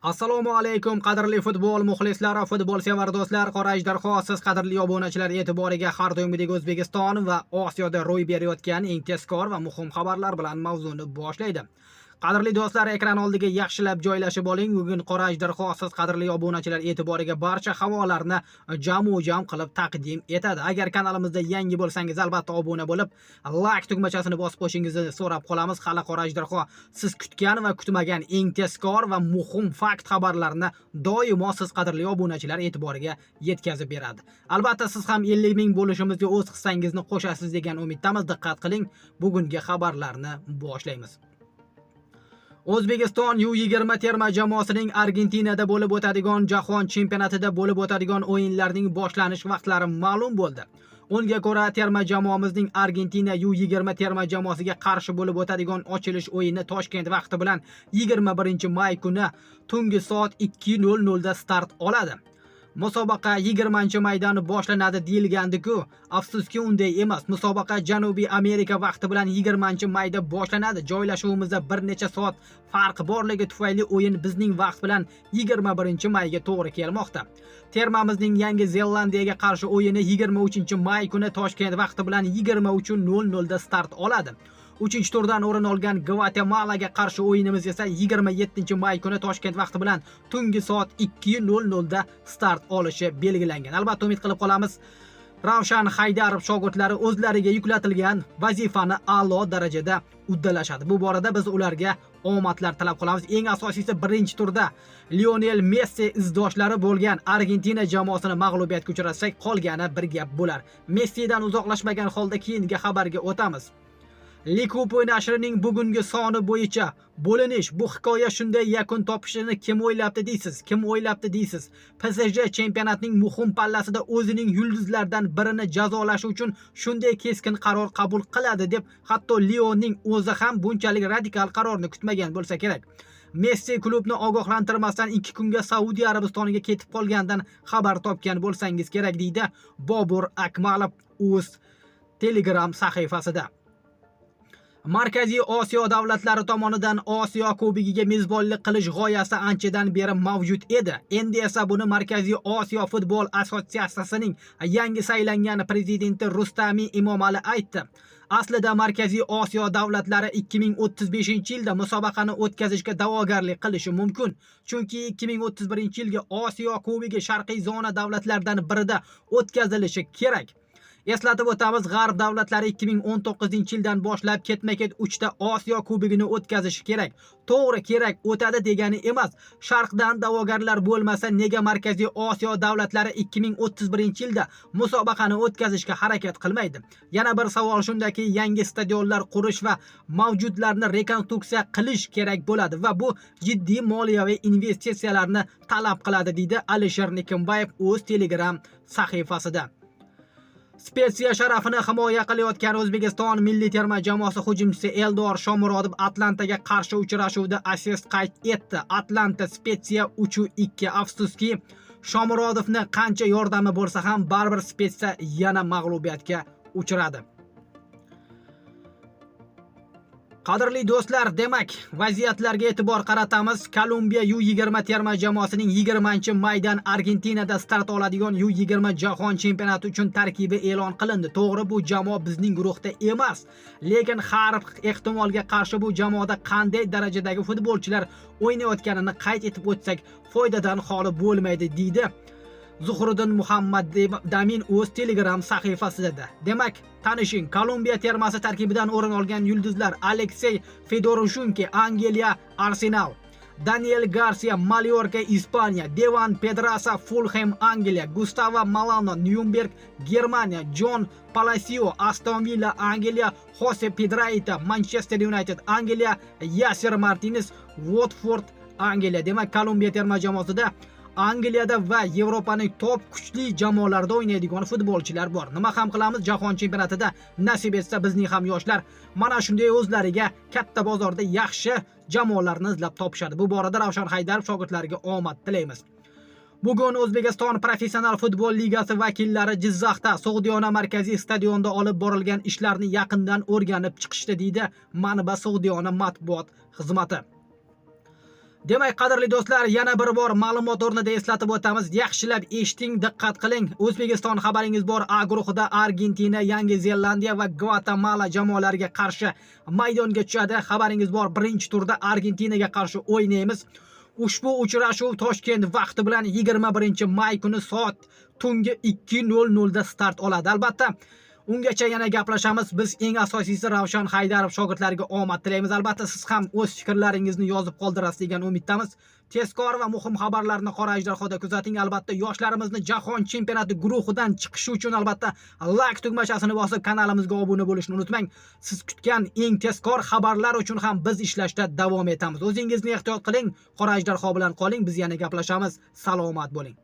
assalomu alaykum qadrli futbol muxlislari futbol sevar do'stlar qora ajdarho siz qadrli obunachilar e'tiboriga har doimgidek o'zbekiston va osiyoda ro'y berayotgan eng tezkor va muhim xabarlar bilan mavzuni boshlaydi. Qadrli do'stlar ekran oldiga yaxshilab joylashib oling. Bugun qora ajdarho siz qadrli obunachilar e'tiboriga barcha havolarni jamu jam qilib taqdim etadi. Agar kanalimizda yangi bo'lsangiz albatta obuna bo'lib like tugmachasini bosib qo'yishingizni so'rab qolamiz. Hali qora ajdarho siz kutgan va kutmagan eng tezkor va muhim fakt xabarlarni doimo siz qadrli obunachilar e'tiboriga yetkazib beradi. Albatta siz ham 50 ming bo'lishimizga o'z hissangizni qo'shasiz degan umiddamiz. Diqqat qiling bugungi xabarlarni boshlaymiz. O'zbekiston U20 terma jamoasining Argentinada bo'lib o'tadigan jahon chempionatida bo'lib o'tadigan o'yinlarning boshlanish vaqtlari ma'lum bo'ldi. Unga ko'ra terma jamoamizning Argentina U20 terma jamoasiga qarshi bo'lib o'tadigan ochilish o'yini Toshkent vaqti bilan 21-may kuni tungi soat 2:00 da start oladi. Musobaqa 20-maydoni boshlanadi deyilgandi-ku, afsuski unday emas. Musobaqa Janubiy Amerika vaqti bilan 20-mayda boshlanadi. Joylashuvimizda bir necha soat farq borligi tufayli o'yin bizning vaqt bilan 21-mayga to'g'ri kelmoqda. Termamizning Yangi Zelandiyaga qarshi o'yini 23-may kuni Toshkent vaqti bilan 23:00 da start oladi. 3 turdan o'rin olgan Gvatemalaga qarshi o'yinimiz esa 27-may kuni Toshkent vaqti bilan tungi soat 2:00 da start olishi belgilangan. Albatta umid qilib qolamiz Ravshan Haydarov shogirdlari o'zlariga yuklatilgan vazifani a'lo darajada uddalashadi. Bu borada biz ularga omadlar tilab qolamiz. Eng asosiysi birinchi turda Lionel Messi izdoshlari bo'lgan Argentina jamoasini mag'lubiyatga uchratsak, qolgani bir gap bo'lar. Messidan uzoqlashmagan holda keyingi xabarga o'tamiz. Likupoy nashrining bugungi soni bo'yicha bo'linish bu hikoya shunday yakun topishini kim o'ylabdi deysiz? Kim o'ylabdi deysiz? PSG chempionatning muhim pallasida o'zining yulduzlaridan birini jazolash uchun shunday keskin qaror qabul qiladi deb hatto Lionning o'zi ham bunchalik radikal qarorni kutmagan bo'lsa kerak. Messi klubni ogohlantirmasdan 2 kunga Saudiya Arabistoniga ketib qolganidan xabar topgan bo'lsangiz kerak deydi Bobur Akmalov o'z Telegram sahifasida. Markaziy Osiyo davlatlari tomonidan Osiyo Kubogiga mezbonlik qilish g'oyasi anchadan beri mavjud edi. Endi esa buni Markaziy Osiyo futbol assotsiatsiyasining yangi saylangan prezidenti Rustami Imomali aytdi. Aslida Markaziy Osiyo davlatlari 2035-yilda musobaqani o'tkazishga da'vogarlik qilishi mumkin. Chunki 2031-yilgi Osiyo Kubogi Sharqiy zona davlatlaridan birida o'tkazilishi kerak. Eslatib o'tamiz, G'arb davlatlari 2019-yildan boshlab ketma-ket 3 ta Osiyo kubogini o'tkazishi kerak. To'g'ri, kerak, o'tadi degani emas. Sharqdan da'vogarlar bo'lmasa, nega Markaziy Osiyo davlatlari 2031-yilda musobaqani o'tkazishga harakat qilmaydi? Yana bir savol shundaki, yangi stadionlar qurish va mavjudlarni rekonstruksiya qilish kerak bo'ladi va bu jiddiy moliyaviy investitsiyalarni talab qiladi, deydi Alisher Nikimbayev o'z Telegram sahifasida. Spetsiya sharafini himoya qilayotgan O'zbekiston milliy terma jamoasi hujumchisi Eldor Shomurodov Atlantaga qarshi uchrashuvda assist qayd etdi. Atlanta Spetsiya 3-2 afsuski Shomurodovni qancha yordami bo'lsa ham baribir Spetsiya yana mag'lubiyatga uchradi. Qadrli do'stlar, demak, vaziyatlarga e'tibor qaratamiz. Kolumbiya U20 terma jamoasining 20-maydan Argentinada start oladigan U20 jahon chempionati uchun tarkibi e'lon qilindi. To'g'ri, bu jamoa bizning guruhda emas, lekin har ehtimolga qarshi bu jamoada qanday darajadagi futbolchilar o'ynayotganini qayd etib o'tsak, foydadan xoli bo'lmaydi, deydi. Zuhriddin Muhammad Damin o'z Telegram sahifasida. Demak, tanishing, Kolumbiya termasi tarkibidan o'rin olgan yulduzlar Alexey Fedorushenko, Angliya, Arsenal, Daniel Garcia, Mallorca, Ispaniya, Devan Pedrasa, Fulham, Angliya, Gustavo Malano, Nürnberg, Germaniya, John Palacio, Aston Villa, Angliya, Jose Pedraita, Manchester United, Angliya, Yasser Martinez, Watford, Angliya. Demak, Kolumbiya terma jamoasida Angliyada va Yevropaning top kuchli jamoalarida o'ynaydigan futbolchilar bor. Nima ham qilamiz, jahon chempionatida nasib etsa bizning ham yoshlar mana shunday o'zlariga katta bozorda yaxshi jamoalarni izlab topishadi. Bu borada Ravshan Haydarov shogirdlariga omad tilaymiz. Bugun O'zbekiston Professional futbol ligasi vakillari Jizzaxda Sog'diyona markaziy stadionda olib borilgan ishlarni yaqindan o'rganib chiqishdi, deydi manba Sog'diyona matbuot xizmati. Demak, qadrli do'stlar, yana bir bor ma'lumot o'rnida eslatib o'tamiz. Yaxshilab eshiting, diqqat qiling. O'zbekiston xabaringiz bor. A guruhida Argentina, Yangi Zelandiya va Gvatemala jamoalariga qarshi maydonga tushadi. Xabaringiz bor. Birinchi turda Argentinaga qarshi o'ynaymiz. Ushbu uchrashuv Toshkent vaqti bilan 21-may kuni soat tungi 2:00 da start oladi. Albatta, Ungacha yana gaplashamiz. Biz eng asosiysi Ravshan Haydarov shogirdlariga omad tilaymiz. Albatta siz ham o'z fikrlaringizni yozib qoldirasiz degan umiddamiz. Tezkor va muhim xabarlarni Qora Ajdarhoda kuzating. Albatta yoshlarimizni jahon chempionati guruhidan chiqishi uchun albatta like tugmachasini bosib kanalimizga obuna bo'lishni unutmang. Siz kutgan eng tezkor xabarlar uchun ham biz ishlashda davom etamiz. O'zingizni ehtiyot qiling. Qora Ajdarho bilan qoling. Biz yana gaplashamiz. Salomat bo'ling.